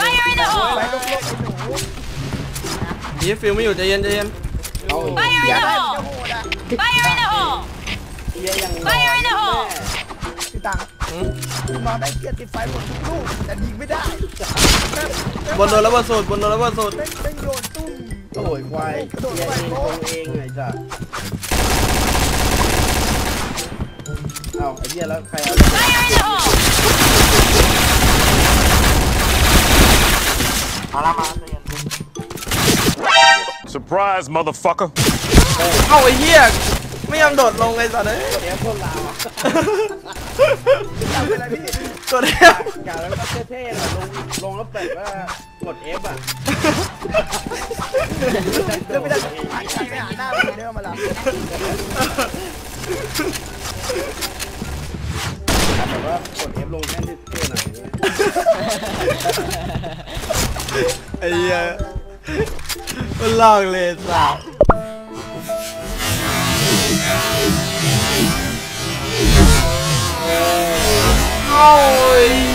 Fire in the hole! ลงไอ้หนูยี่ฟิลไม่อยู่ใจเย็นใจเย็นเอา Fire อย่า in the ได้ hole! จะโหดอะ Fire in the hole! เฮียยัง Fire in the hole! พี่ตังค์กูนอนได้เกียรติไฟหมดทุกลูกแต่ยิงไม่ได้บนโดนแล้วบนสุดบนโดนแล้วบนสุดโยนตุ้ม โอ้ยควายเฮียเองคงเองไงจ้ะเอาไอ้เฮียแล้วใครเอา Fire in the hole! มาละมาใจเย็น Surprise, motherfucker. เอ้าไอ้เหี้ย ไม่ยอมโดดลงไอ้สัตว์เอ้ยเดี๋ยวพวกเราอะทำอะไรพี่ตัวเนี้ยกาแล้วก็เท่ๆหน่อยลงลงแล้วเปิดว่ากด F อะเรื่องไม่ได้หายใจไปหาหน้ามันเดิมมาละแบบว่ากด F ลงแค่ที่เท่หน่อยไอ้เหี้ยมันลอกเลยสัตว์ Ôi